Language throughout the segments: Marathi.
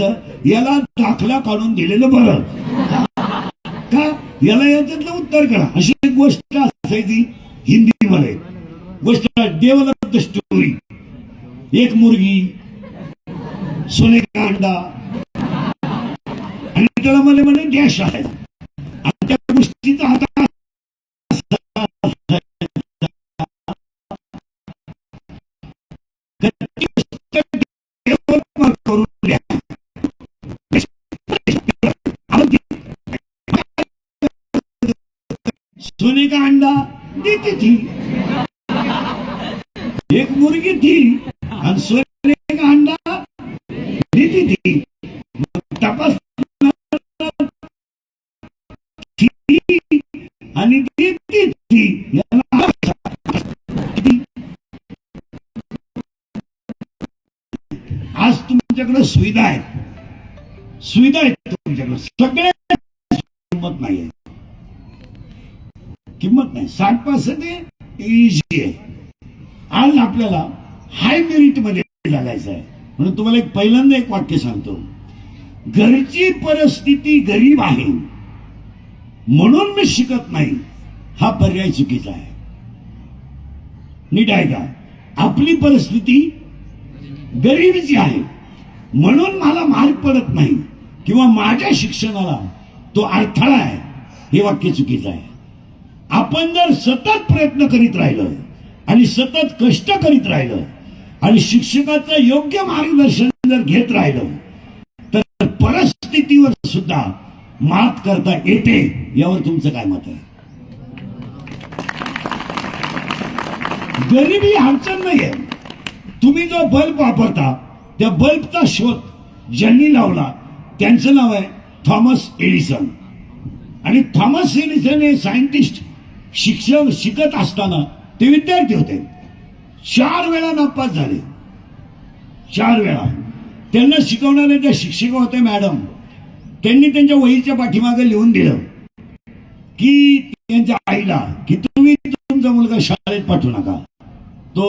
याला दाखला काढून दिलेलं बरं. का? याला याच्यातलं उत्तर करा. अशी एक गोष्ट असायची हिंदीमध्ये. गोष्ट डेव्हलप द स्टोरी एक मुलगी सोने का अंडा. आणि त्याला मला म्हणे डॅश आहे. आणि त्या गोष्टीचा हातात सोने का अंडा देती थी एक मुर्गी थी आणि सोने का अंडा देती थी तपास आणि देती थी आज तुमच्याकडे सुविधा आहेत. सुविधा आहेत तुमच्याकडे. सगळ्या किंमत नाही आहे किंमत नाही. साठ पासष्ट इझी आहे. आज आपल्याला हाय मेरिटमध्ये लागायचं आहे. म्हणून तुम्हाला एक पहिल्यांदा एक वाक्य सांगतो. घरची परिस्थिती गरीब आहे. म्हणून मी शिकत नाही. हा पर्याय चुकीचा आहे. नीट आहे का? आपली परिस्थिती गरिबीची आहे. म्हणून मला मार्ग पडत नाही. किंवा माझ्या शिक्षणाला तो अडथळा आहे. हे वाक्य चुकीचं आहे. आपण जर सतत प्रयत्न करीत राहिलं आणि सतत कष्ट करीत राहिलं आणि शिक्षकाचं योग्य मार्गदर्शन जर घेत राहिलं तर परिस्थितीवर सुद्धा मात करता येते यावर तुमचं काय मत आहे? गरिबी अडचण नाहीये. तुम्ही जो बल्ब वापरता त्या बल्बचा शोध ज्यांनी लावला त्यांचं नाव आहे थॉमस एडिसन. आणि थॉमस एडिसन हे सायंटिस्ट शिक्षक शिकत असताना ते विद्यार्थी होते. चार वेळा नापास झाले. चार वेळा. त्यांना शिकवणारे त्या शिक्षक होते मॅडम त्यांनी त्यांच्या वहीच्या पाठीमागे लिहून दिलं की त्यांच्या आईला की तुम्ही तुमचा मुलगा शाळेत पाठवू नका. तो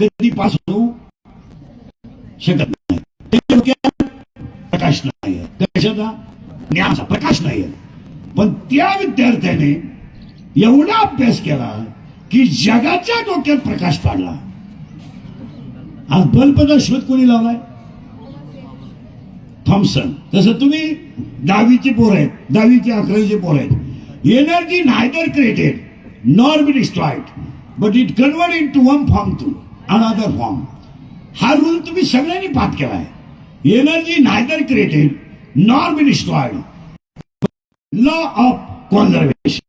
कधी पास होऊ शकत नाही. प्रकाश नाही कशाचा? ज्ञानाचा प्रकाश नाही पण त्या विद्यार्थ्याने एवढा अभ्यास केला की जगाच्या डोक्यात प्रकाश पाडला. आज बल्बचा शोध कोणी लावलाय? थॉम्सन तसं तुम्ही दहावीची पोर आहेत, दहावीची, अकरावीची पोर आहेत. Energy neither created nor be destroyed but it convert in to one form to another form हा रूल तुम्ही सगळ्यांनी पाठ केलाय. Energy neither created nor be destroyed law of conservation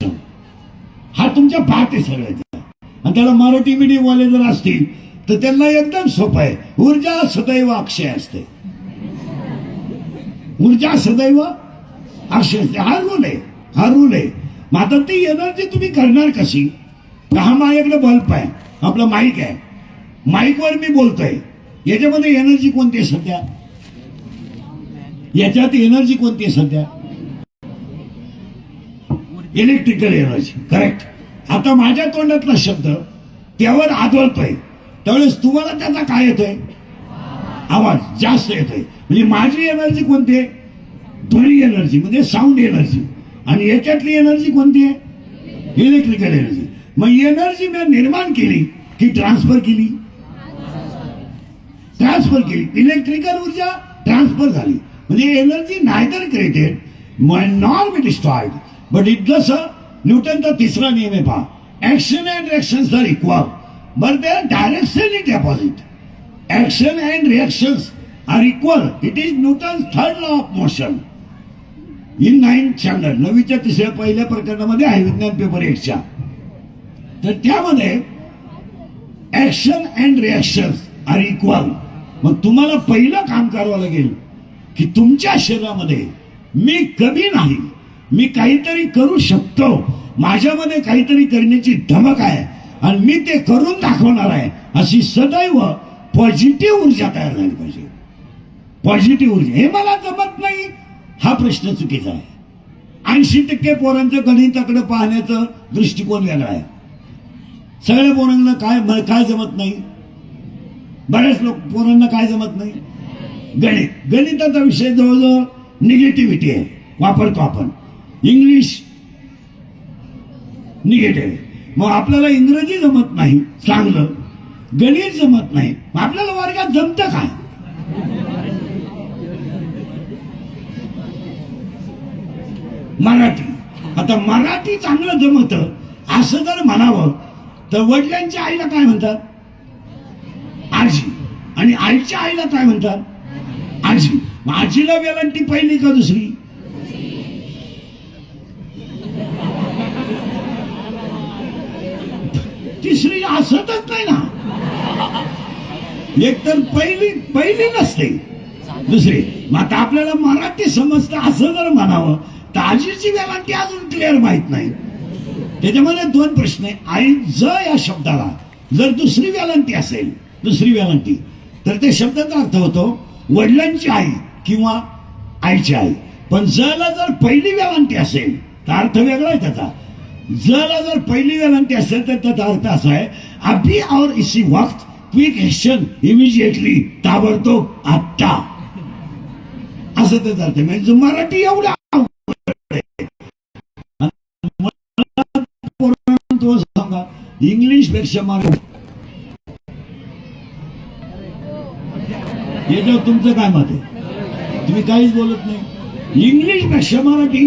तुमच्या पाठ आहे सगळ्याच्या आणि त्याला मराठी मीडियम वाले जर असतील तर त्यांना एकदम सोपं आहे. ऊर्जा सदैव अक्षय असते. ऊर्जा सदैव अक्षय असते. हा रूल आहे. हा रूल आहे. मग आता ती एनर्जी तुम्ही करणार कशी? हा माझ्याकडे बल्ब आहे. आपला माईक आहे. माईकवर मी बोलतोय. याच्यामध्ये एनर्जी कोणती आहे सध्या? याच्यात एनर्जी कोणती आहे सध्या? इलेक्ट्रिकल एनर्जी करेक्ट आता माझ्या तोंडातला शब्द त्यावर आदळतोय. त्यावेळेस तुम्हाला त्याचा काय येतोय? आवाज जास्त येतोय. म्हणजे माझी एनर्जी कोणती आहे? ध्वनी एनर्जी म्हणजे साऊंड एनर्जी आणि याच्यातली एनर्जी कोणती आहे? इलेक्ट्रिकल एनर्जी मग एनर्जी मी निर्माण केली की ट्रान्सफर केली? ट्रान्सफर केली. इलेक्ट्रिकल ऊर्जा ट्रान्सफर झाली. म्हणजे energy neither created nor be destroyed but it जसं न्यूटनचा तिसरा नियम आहे पहा action and reactions are equal but they are direction in action and reactions are equal it is Newton third law of motion in ninth standard नववीच्या तिसऱ्या पहिल्या प्रकरणामध्ये आहे विज्ञान पेपर एकच्या. तर त्यामध्ये action and reaction are equal मग तुम्हाला पहिलं काम करावं लागेल की तुमच्या शरीरामध्ये मी कमी नाही. मी काहीतरी करू शकतो. माझ्यामध्ये काहीतरी करण्याची धमक आहे. आणि मी ते करून दाखवणार आहे. अशी सदैव पॉझिटिव्ह ऊर्जा तयार झाली पाहिजे. पॉझिटिव्ह ऊर्जा. हे मला जमत नाही. हा प्रश्न चुकीचा आहे. ऐंशी टक्के पोरांचं गणिताकडे पाहण्याचं दृष्टिकोन वेगळा आहे. सगळ्या पोरांना काय काय जमत नाही? बऱ्याच लोक पोरांना काय जमत नाही? गणित. गणिताचा विषय जवळजवळ निगेटिव्हिटी आहे. वापरतो आपण. इंग्लिश निगेटिव्ह मग आपल्याला इंग्रजी जमत नाही चांगलं. गणित जमत नाही. मग आपल्याला वर्गात जमतं काय? मराठी. आता मराठी चांगलं जमत असं जर म्हणावं तर वडिलांच्या आईला काय म्हणतात? आजी. आणि आईच्या आईला काय म्हणतात? आजी. आजीला वेलांटी पहिली का दुसरी? तिसरी असतच नाही ना. एक तर पहिली पहिली नसते. दुसरी मग आता आपल्याला मराठी समजतं असं जर म्हणावं तर आजीची वेलांटी अजून क्लिअर माहीत नाही. त्याच्यामध्ये दोन प्रश्न आहे. आई ज या शब्दाला जर दुसरी वेलांटी असेल दुसरी वेलांटी तर ते शब्दाचा अर्थ होतो वडिलांची आई किंवा आईची आई. पण जला जर पहिली वेलांटी असेल तर अर्थ वेगळा आहे त्याचा. जरा जर पहिली वेलांटी असेल तर त्याचा अर्थ असा आहे अभी और इसी वक्त क्विक एक्शन इमिजिएटली ताबडतोब आत्ता. असं त्याचा अर्थ म्हणजे मराठी एवढा सांगा इंग्लिशपेक्षा मराठी. याच्यावर तुमचं काय मत आहे? तुम्ही काहीच बोलत नाही. इंग्लिशपेक्षा मराठी.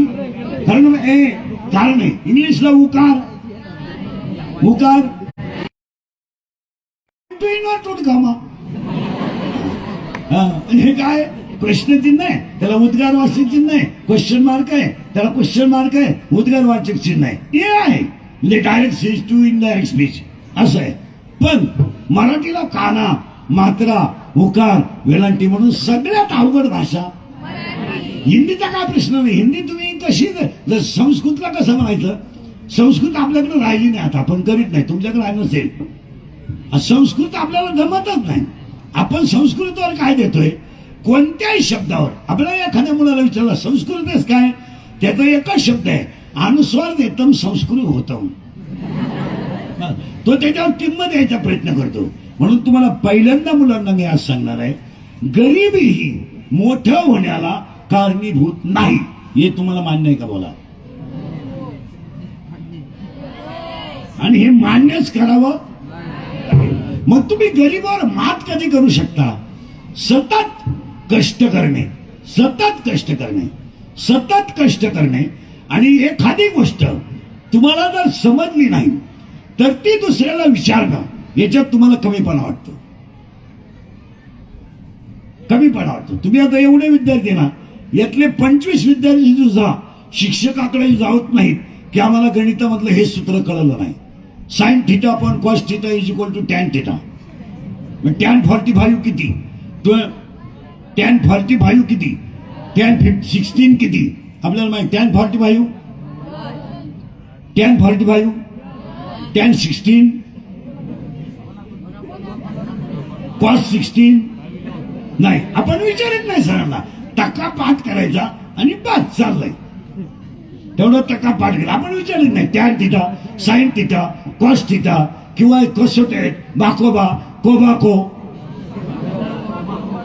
कारण ए कारण आहे इंग्लिशला उकार. उकार. हे काय? प्रश्नचिन्ह आहे. त्याला उद्गार वाचक चिन्ह आहे. क्वेश्चन मार्क आहे. त्याला क्वेश्चन मार्क आहे. उद्गार वाचक चिन्ह आहे. हे आहे. म्हणजे direct speech to indirect speech असं आहे. पण मराठीला काना मात्रा उकार वेलांटी म्हणून सगळ्यात अवघड भाषा. हिंदीचा काय प्रश्न नाही. हिंदी तुम्ही तशीच जर संस्कृतला कसं म्हणायचं? संस्कृत आपल्याकडे राहिली नाही आता आपण करीत नाही. तुमच्याकडे राहिलं नसेल. संस्कृत आपल्याला जमतच नाही. आपण संस्कृतवर काय देतोय? कोणत्याही शब्दावर. आपल्याला एखाद्या मुलाला विचारलं संस्कृतच काय? त्याचा एकच शब्द आहे अनुस्वार देतम संस्कृत होतं. तो त्याच्यावर किंमत द्यायचा प्रयत्न करतो. म्हणून तुम्हाला पहिल्यांदा मुलांना मी आज सांगणार आहे गरिबी ही मोठं होण्याला कारणीभूत नाही. हे तुम्हाला मान्य आहे का बोला? आणि हे मान्यच करावं? मग तुम्ही गरीबावर मात कधी करू शकता? सतत कष्ट करणे सतत कष्ट करणे सतत कष्ट करणे. आणि एखादी गोष्ट तुम्हाला जर समजली नाही तर ती दुसऱ्याला विचारणं याच्यात तुम्हाला कमीपणा वाटतो. कमीपणा वाटतो. तुम्ही आता एवढे विद्यार्थी ना यातले पंचवीस विद्यार्थी सुद्धा शिक्षकाकडे जाऊत नाहीत. की आम्हाला गणितामधलं हे सूत्र कळलं नाही. साईन थिटा पण cos theta is equal to tan theta tan forty five किती? टॅन फॉर्टी फाईव्ह किती? टॅन फिफ्ट सिक्स्टीन किती? आपल्याला माहिती tan forty five tan forty five tan sixteen cos sixteen नाही. आपण विचारत नाही सरांना. टक्का पाठ करायचा आणि पाच चाललाय. तेवढं टका पाठ केला. आपण विचारत नाही. त्या तिथं साईन तिथं कॉस तिथं किंवा कसोटेट बाकोबा कोबाको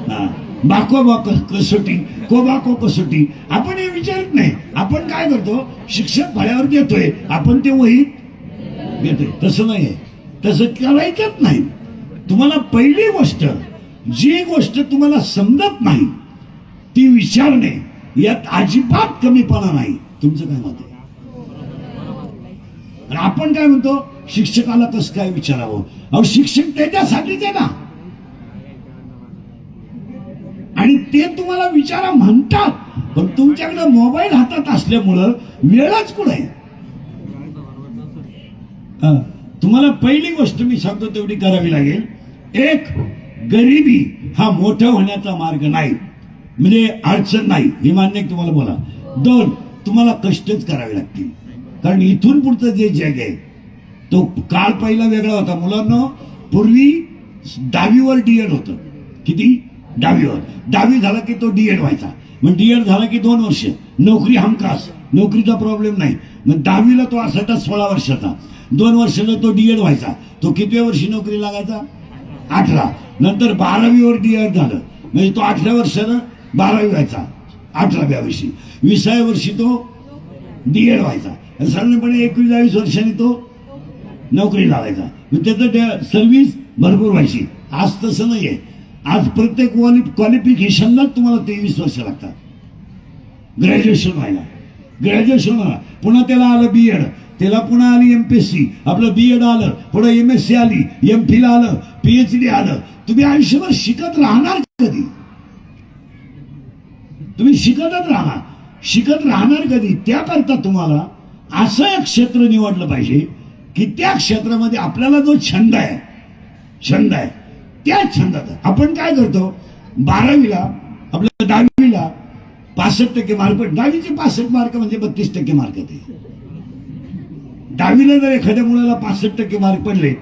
हा, बाकोबा कसोटी कोबाको कसोटी आपण हे विचारत नाही. आपण काय करतो? शिक्षक फळ्यावर देतोय आपण ते वहीत घेतोय. तसं नाही तसं करायचंच नाही. तुम्हाला पहिली गोष्ट जी गोष्ट तुम्हाला समजत नाही ती विचारणे यात अजिबात कमीपणा नाही. तुमचं काय मत आहे? आणि आपण काय म्हणतो शिक्षकाला कसं काय विचारावं? अहो शिक्षक त्याच्यासाठीच आहे ना. आणि ते तुम्हाला विचारा म्हणतात पण तुमच्याकडे मोबाईल हातात असल्यामुळं वेळच कुठे? हा. तुम्हाला पहिली गोष्ट मी सांगतो तेवढी करावी लागेल. एक गरिबी हा मोठं होण्याचा मार्ग नाही. म्हणजे अडचण नाही. हे मान्य तुम्हाला बोला. दोन तुम्हाला कष्टच करावे लागतील. कारण इथून पुढचं जे जग आहे तो काळ पहिला वेगळा होता. मुलांना पूर्वी दहावीवर डीएड होतं. किती? दहावीवर दहावी झाला की तो डीएड व्हायचा. मग डीएड झाला की दोन वर्ष. नोकरी हमखास. नोकरीचा प्रॉब्लेम नाही. मग दहावीला तो असायचा सोळा वर्षाचा. दोन वर्षाला तो डीएड व्हायचा. तो किती वर्षी नोकरी लागायचा? अठरा. नंतर बारावीवर डीएड झालं. म्हणजे तो अठरा वर्षानं बारावी व्हायचा अठराव्या वर्षी. विसाव्या वर्षी तो डी एड व्हायचा. साधारणपणे एकवीस बावीस वर्षांनी तो नोकरी लावायचा. मग त्याचं सर्व्हिस भरपूर व्हायची. आज तसं नाही आहे आज प्रत्येक क्वालि क्वालिफिकेशनलाच तुम्हाला तेवीस वर्ष लागतात. ग्रॅज्युएशन व्हायला. ग्रॅज्युएशन व्हायला. पुन्हा त्याला आलं बी एड त्याला पुन्हा आली एम पी एस सी आपलं बी एड आलं पुढं एम एस सी आली एम फीला आलं पीएच डी आलं. तुम्ही आयुष्यभर शिकत राहणार कधी? तुम्ही शिकतच राहणार शिकत राहणार कधी? त्याकरता तुम्हाला असं एक क्षेत्र निवडलं पाहिजे की त्या क्षेत्रामध्ये आपल्याला जो छंद आहे छंद आहे त्या छंदात आपण काय करतो? बारावीला आपल्या दहावीला पासष्ट टक्के मार्क दहावीचे पासष्ट मार्क म्हणजे बत्तीस टक्के मार्क ते दहावीला जर एखाद्या मुलाला पासष्ट टक्के मार्क पडले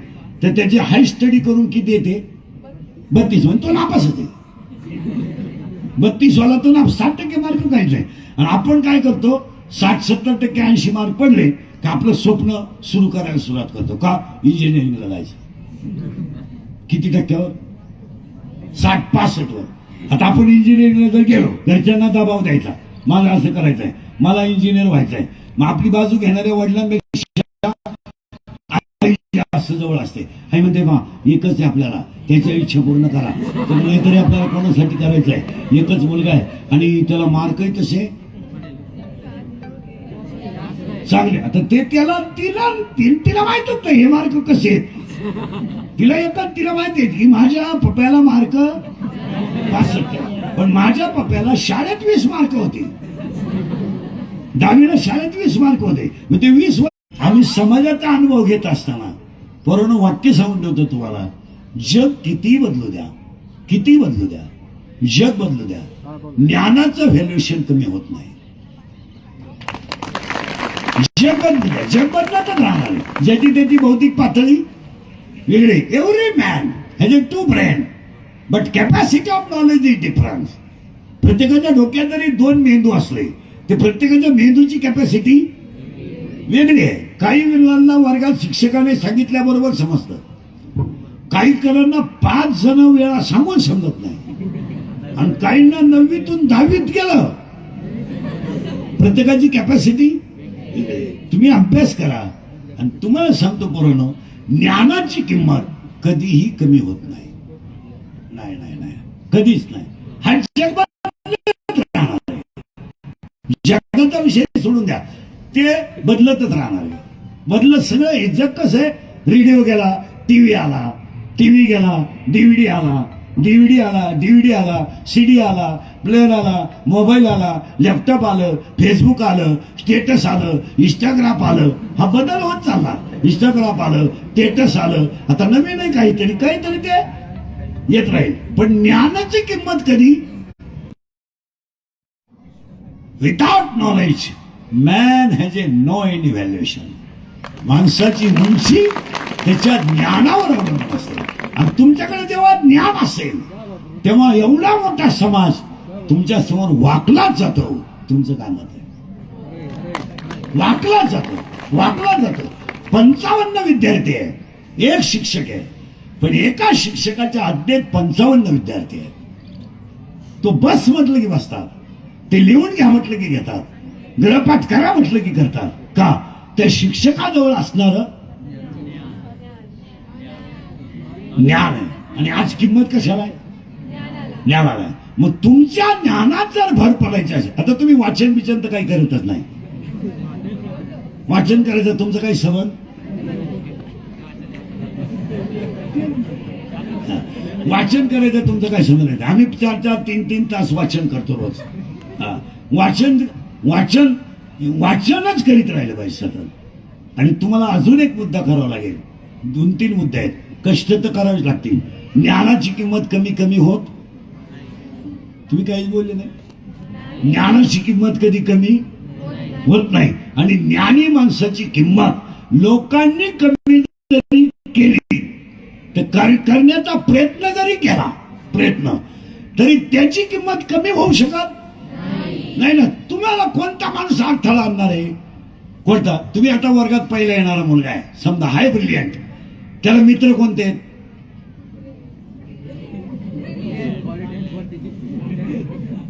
तर त्याची हाय स्टडी करून किती येते? बत्तीस. म्हणजे तो नापास होते. बत्तीस वाला ना साठ टक्के मार्क पाहिजे आणि आपण काय करतो? साठ सत्तर टक्के ऐंशी मार्क पडले का आपलं स्वप्न सुरू करायला सुरुवात करतो. का? इंजिनिअरिंगला जायचं. किती टक्क्यावर? साठ पासष्ट वर आता आपण इंजिनिअरिंगला जर गेलो घरच्यांना दबाव द्यायचा. मला असं करायचं आहे मला इंजिनियर व्हायचं आहे मग आपली बाजू घेणाऱ्या वडिलांपेक्षा जवळ असते. आई म्हणते मा एकच आहे आपल्याला. त्याच्या इच्छा पूर्ण करा. तर नाहीतरी आपल्याला कोणासाठी करायचं आहे एकच मुलगा आहे. आणि त्याला मार्कही तसे? चांगले. आता ते त्याला तिला तिला माहीत नाही हे मार्क कसे? आहेत तिला येतात तिला माहिती आहे. की माझ्या पप्याला मार्क पासष्ट. पण माझ्या पप्याला शाळेत वीस मार्क होते. दहावीला शाळेत वीस मार्क होते. मग ते वीस आम्ही समाजाचा अनुभव घेत असताना परंतु वाक्य सांगून ठेवतो तुम्हाला. जग किती बदलू द्या. किती बदलू द्या. जग बदलू द्या. ज्ञानाचं व्हॅल्युएशन कमी होत नाही. जग बदलू द्या. जग बदलतच राहणार ज्याची त्याची भौतिक पातळी वेगळी every man has a to brain but capacity of knowledge is difference प्रत्येकाच्या डोक्यात जरी दोन मेंदू असले ते प्रत्येकाच्या मेंदूची कॅपॅसिटी वेगळी. आहे काही मुलांना वर्गात शिक्षकाने सांगितल्याबरोबर समजतं. काही करांना पाच जण वेळा सांगून समजत नाही. आणि काहींना नववीतून दहावीत गेलं प्रत्येकाची कॅपॅसिटी तुम्ही अभ्यास करा. आणि तुम्हाला सांगतो पोरांनो ज्ञानाची किंमत कधीही कमी होत नाही. नाही नाही नाही. कधीच नाही. हा जग बदलत जगाचा विषय सोडून द्या. ते बदलतच राहणार आहे. बदलत सगळं हे जग कसं आहे? रेडिओ गेला टीव्ही आला टीव्ही गेला डीव्हीडी आला डीव्हीडी आला डीव्हीडी आला सी डी आला प्लेअर आला मोबाईल आला लॅपटॉप आलं फेसबुक आलं स्टेटस आलं इंस्टाग्राम आलं हा बदल होत चालला. इंस्टाग्राम आलं स्टेटस आलं आता नवीन आहे काहीतरी काहीतरी ते येत राहील. पण ज्ञानाची किंमत कधी? Without knowledge man has a no any valuation माणसाची उंची त्याच्या ज्ञानावर अवलंबून असते. आणि तुमच्याकडे जेव्हा ज्ञान असेल तेव्हा एवढा मोठा समाज तुमच्यासमोर वाकलाच जातो. तुमचं काय मत आहे? वाकला जातो. वाकला जातो. पंचावन्न विद्यार्थी आहे एक शिक्षक आहे. पण एका शिक्षकाच्या अड्डेत पंचावन्न विद्यार्थी आहेत. तो बस म्हटलं की बसतात. ते लिहून घ्या म्हटलं की घेतात. गृहपाठ करा म्हटलं की करतात. का? त्या शिक्षकाजवळ असणार ज्ञान आहे. आणि आज किंमत कशाला आहे? ज्ञानाला आहे. मग तुमच्या ज्ञानात जर भर पडायची असेल आता तुम्ही वाचन बिचन तर काही करतच नाही. वाचन करायचं तुमचं काही सवन वाचन करायचं तुमचं काय समज नाही. आम्ही चार चार तीन तीन तास वाचन करतो रोज. हा. वाचन वाचन वाचनच करीत राहिलं पाहिजे सतत. आणि तुम्हाला अजून एक मुद्दा करावा लागेल. दोन तीन मुद्दे आहेत. कष्ट तर करावेच लागतील. ज्ञानाची किंमत कमी कमी होत. तुम्ही काहीच बोलले नाही. ज्ञानाची किंमत कधी कमी होत नाही. आणि ज्ञानी माणसाची किंमत लोकांनी कमी जरी केली तर करण्याचा प्रयत्न जरी केला प्रयत्न तरी त्याची किंमत कमी होऊ शकत? नाही ना तुम्हाला कोणता माणूस अडथळा आणणार आहे कोणता? तुम्ही आता वर्गात पहिला येणारा मुलगा आहे. समजा हाय ब्रिलियंट. त्याला मित्र कोणते आहेत?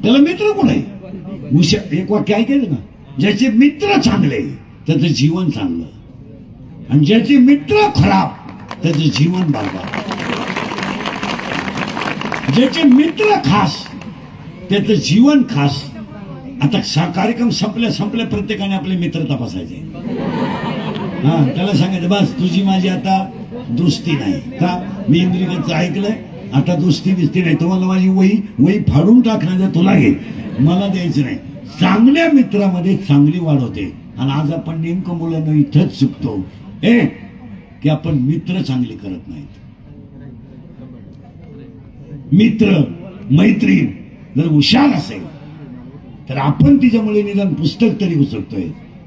त्याला मित्र कोण आहे? उशा एक वाक्य ऐकायचं ना ज्याचे मित्र चांगले त्याचं जीवन चांगलं. आणि ज्याचे मित्र खराब त्याचं जीवन बरबाद. ज्याचे मित्र खास त्याचं जीवन खास आता कार्यक्रम संपल्या संपल्या प्रत्येकाने आपले मित्र तपासायचे. हा त्याला सांगायचं बस तुझी माझी आता दुस्ती नाही. का? मी इंद्रिकांचं ऐकलंय आता दुस्ती बिस्ती नाही. तुम्हाला माझी वही वही फाडून टाकण्याचं तुला घे. मला द्यायचं नाही. चांगल्या मित्रामध्ये चांगली वाढ होते. आणि आज आपण नेमकं मुलांना इथंच चुकतो ए की आपण मित्र चांगले करत नाहीत. मित्र मैत्रीण जर हुशार असेल तर आपण तिच्यामुळे निदान पुस्तक तरी उचलतोय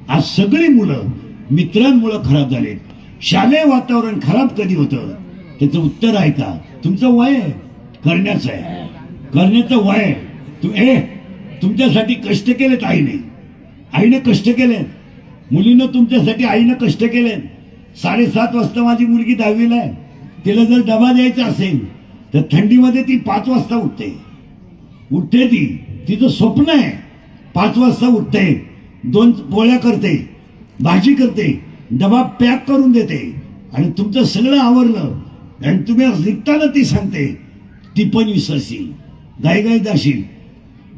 आज सगळी मुलं मित्रांमुळे खराब झालीत. शालेय वातावरण खराब कधी होतं? त्याचं उत्तर आहे का? तुमचं वय आहे. करण्याचं आहे. करण्याचं वय आहे. तू ए तुमच्यासाठी कष्ट केलेत आईने. आईने कष्ट केलेत. मुलीनं तुमच्यासाठी आईनं कष्ट केलेत. साडेसात वाजता माझी मुलगी दहावीला आहे. तिला जर डबा द्यायचा असेल तर थंडीमध्ये ती पाच वाजता उठते. उठते ती. तिचं स्वप्न आहे. पाच वाजता उठते दोन पोळ्या करते भाजी करते डबा पॅक करून देते. आणि तुमचं सगळं आवरलं आणि तुम्ही निघताना ती सांगते ती पण विसरशील गाय गाय दाशील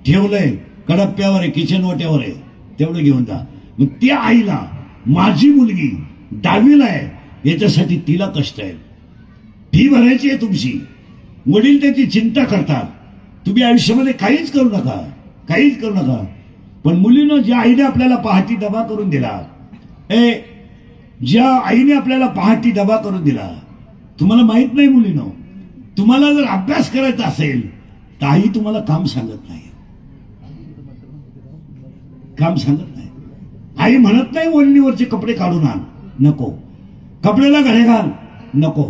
ठेवलंय कडप्प्यावर आहे किचन वाट्यावर आहे तेवढं घेऊन जा. मग त्या आईला माझी मुलगी दहावीला आहे याच्यासाठी तिला कष्ट आहे फी भरायची आहे तुमची. वडील त्याची चिंता करतात. तुम्ही आयुष्यामध्ये काहीच करू नका काहीच करू नका. पण मुलीनं ज्या आईने आपल्याला पहाटी दबा करून दिला ए ज्या आईने आपल्याला पहाटी दबा करून दिला तुम्हाला माहीत नाही मुलीनं तुम्हाला जर अभ्यास करायचा असेल तर आई तुम्हाला काम सांगत नाही. काम सांगत नाही. आई म्हणत नाही ओढणीवरचे कपडे काढून आण नको. कपड्याला घडे घाल नको.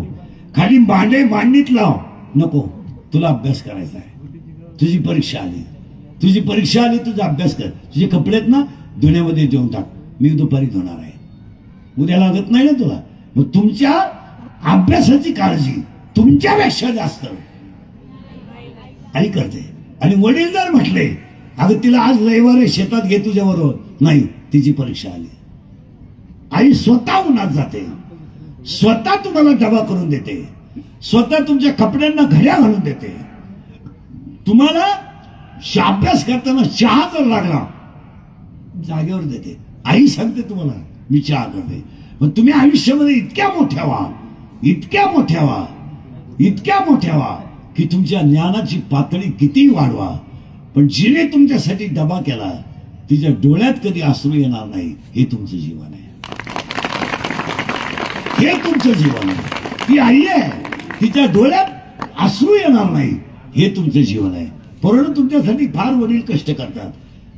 खाली भांडे मांडणीत लाव नको. तुला अभ्यास करायचा आहे. तुझी परीक्षा आली. तुझी परीक्षा आली तुझा अभ्यास कर. तुझे कपडे आहेत ना धुण्यामध्ये देऊन टाक. मी दुपारी धुणार आहे. उद्या लागत नाही ना तुला. मग तुमच्या अभ्यासाची काळजी तुमच्यापेक्षा जास्त. आई करते. आणि वडील जर म्हटले अगं तिला आज रविवार आहे शेतात घे तुझ्या बरोबर. नाही तिची परीक्षा आली. आई स्वतः उन्हात जाते. स्वतः तुम्हाला डबा करून देते. स्वतः तुमच्या कपड्यांना घड्या घालून देते. तुम्हाला अभ्यास करताना चहा जर लागला. जागेवर देते. आई सांगते तुम्हाला मी चहा करते. पण तुम्ही आयुष्यामध्ये इतक्या मोठ्या व्हा इतक्या मोठ्या व्हा इतक्या मोठ्या व्हा की तुमच्या ज्ञानाची पातळी किती वाढवा पण जिने तुमच्यासाठी डबा केला तिच्या डोळ्यात कधी अश्रू येणार नाही हे तुमचं जीवन आहे. हे तुमचं जीवन आहे. ती आई आहे तिच्या डोळ्यात अश्रू येणार नाही हे तुमचं जीवन आहे. परंतु तुमच्यासाठी फार वडील कष्ट करतात.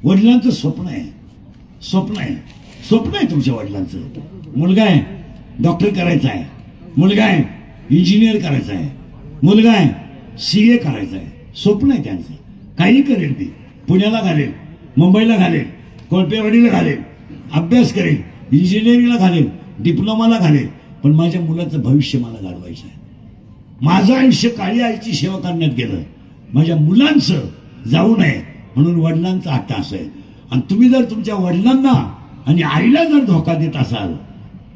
वडिलांचं स्वप्न आहे. स्वप्न आहे. स्वप्न आहे तुमच्या वडिलांचं. मुलगा आहे. डॉक्टर करायचा आहे. मुलगा आहे. इंजिनियर करायचा आहे. मुलगा आहे. सी ए करायचा आहे. स्वप्न आहे त्यांचं. काही करेल मी. पुण्याला घालेल. मुंबईला घालेल. कोळपेवाडीला घालेल. अभ्यास करेल. इंजिनिअरिंगला घालेल. डिप्लोमाला घालेल. पण माझ्या मुलाचं भविष्य मला घालवायचं आहे. माझं आयुष्य काळी आईची सेवा करण्यात गेलं. माझ्या मुलांचं जाऊ नये म्हणून वडिलांचा हट्ट असं आहे आणि तुम्ही जर तुमच्या वडिलांना आणि आईला जर धोका देत असाल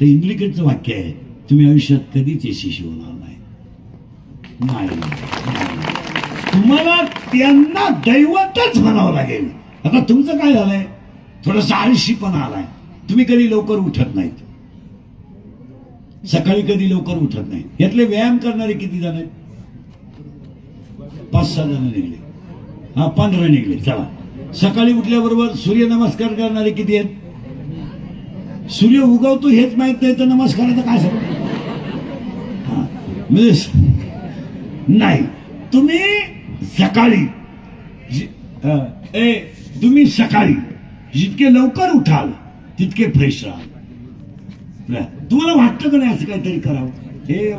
तर इंग्लिकेटचं वाक्य आहे तुम्ही आयुष्यात कधीच यशस्वी होणार नाही. नाही नाही. तुम्हाला त्यांना दैवतच म्हणावं लागेल. आता तुमचं काय झालंय? थोडस आळशीपणा आलाय. तुम्ही कधी लवकर उठत नाहीत. सकाळी कधी लवकर उठत नाही यातले व्यायाम करणारे किती जण आहेत? पाच सहा जण निघले. हा पंधरा निघले. चला. सकाळी उठल्याबरोबर सूर्य नमस्कार करणारे किती आहेत? सूर्य उगवतो हेच माहीत नाही तर नमस्काराचं काय सांग? हा, म्हणजे नाही. तुम्ही सकाळी ए तुम्ही सकाळी जितके लवकर उठाल तितके फ्रेश राहाल. तुम्हाला वाटतं का नाही असं काहीतरी करावं? हे